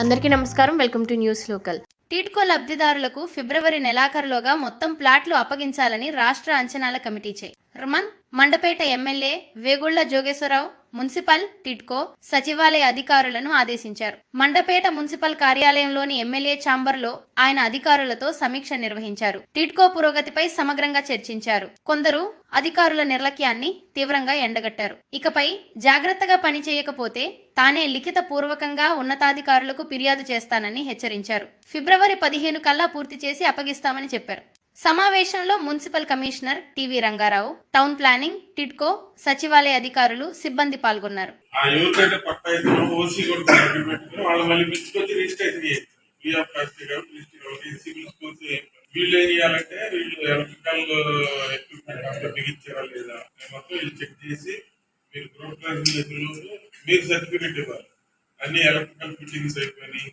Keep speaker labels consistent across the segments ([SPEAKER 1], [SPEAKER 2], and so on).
[SPEAKER 1] అందరికీ నమస్కారం. Welcome to News Local. TIDCO లబ్ధిదారులకు ఫిబ్రవరి నెలాఖరులోగా మొత్తం ప్లాట్లు అప్పగించాలని రాష్ట్ర అంచనాల కమిటీచే రమన్ మండపేట ఎమ్మెల్యే వేగుళ్ళ జోగేశ్వరరావు మున్సిపల్ టిడ్కో సచివాలయ అధికారులను ఆదేశించారు. మండపేట మున్సిపల్ కార్యాలయంలోని ఎమ్మెల్యే ఛాంబర్లో ఆయన అధికారులతో సమీక్ష నిర్వహించారు. టిడ్కో పురోగతిపై సమగ్రంగా చర్చించారు. కొందరు అధికారుల నిర్లక్ష్యాన్ని తీవ్రంగా ఎండగట్టారు. ఇకపై జాగ్రత్తగా పనిచేయకపోతే తానే లిఖిత పూర్వకంగా ఉన్నతాధికారులకు ఫిర్యాదు చేస్తానని హెచ్చరించారు. ఫిబ్రవరి పదిహేను కల్లా పూర్తి చేసి అప్పగిస్తామని చెప్పారు. సమావేశంలో municipal commissioner T V Rangarao town planning TIDCO సచివాలయ అధికారులు సిబ్బంది పాల్గొన్నారు.
[SPEAKER 2] వీళ్ళు ఏం చేయాలంటే వీళ్ళు ఎలక్ట్రికల్ ఎక్విప్మెంట్ అంతా బిగించారా లేదా మొత్తం వీళ్ళు చెక్ చేసి మీరు గ్రూప్ మీరు సర్టిఫికెట్ ఇవ్వాలి. అన్ని ఎలక్ట్రికల్ ఫిట్టింగ్స్ అయిపోయినాయి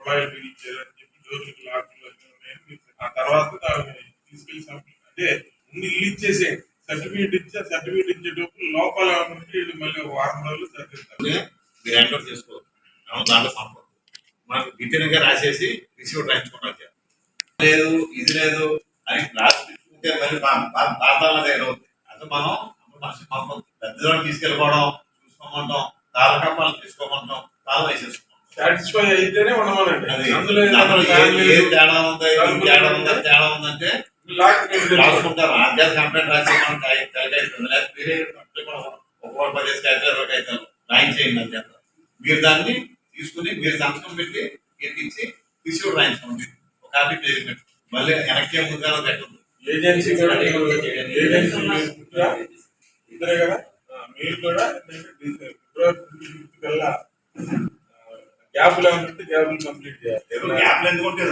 [SPEAKER 2] కుళాయిలు బిగించారు అని చెప్పి డోర్లకు లాకులు అన్నీ ఉన్నాయని మీరు ఆ తర్వాత దాన్ని తీసుకెళ్ళి సబ్మిట్ అంటే ముందు ఇల్లు ఇచ్చేసేయండి సర్టిఫికేట్ ఇచ్చే సర్టిఫికేట్ ఇచ్చేటప్పుడు లోపల వీళ్ళు మళ్ళీ వారం రోజులు సర్టిఫికేట్
[SPEAKER 3] మీరు హ్యాండ్ ఓవర్ చేసుకోవచ్చు అవును దాంట్లో పంపదు మనకు రాసేసి రిసీవ్ రాయించుకున్నారు లేదు ఇది లేదు అని రాసుకుంటే మరి పాతాల దగ్గర అసలు మనం మనిషి పంపదు పెద్దవాళ్ళు తీసుకెళ్ళిపోవడం చూసుకోమంటాం. తాళకప్పాలు తీసుకోమంటాం. తాళం వేసేసుకుంటాం
[SPEAKER 2] సాటిస్ఫై అయితేనే ఉండమనండి.
[SPEAKER 3] అది
[SPEAKER 2] అందులో.
[SPEAKER 3] తేడా ఉందా? తేడా ఉందా? తేడా ఉందంటే. రాసుకుంటారు. ఆధ్యాత్మిక కంప్లైంట్ రాసి మనం వేరే ఒక్కొక్క పదిహేను కాగితాలు ఇరవై కాగితాలు రాయించేయండి అని చెప్తారు మీరు దాన్ని తీసుకుని మీరు సంతకం పెట్టి మీకు ఇచ్చి తీసుకుని రాయించుకోండి. ఒక కాపీ పేరు పెట్టి. మళ్ళీ వెనక్కి ముందుగా పెట్టదు
[SPEAKER 2] ఏజెన్సీ కూడా మీరు ఏజెన్సీ మీరు ఇద్దరే కదా? ఆ, మీరు కూడా కల్లా గ్యాప్లు ఏమంటే గ్యాప్లు కంప్లీట్ చేయాలి.
[SPEAKER 3] గ్యాప్లు ఎందుకుంటే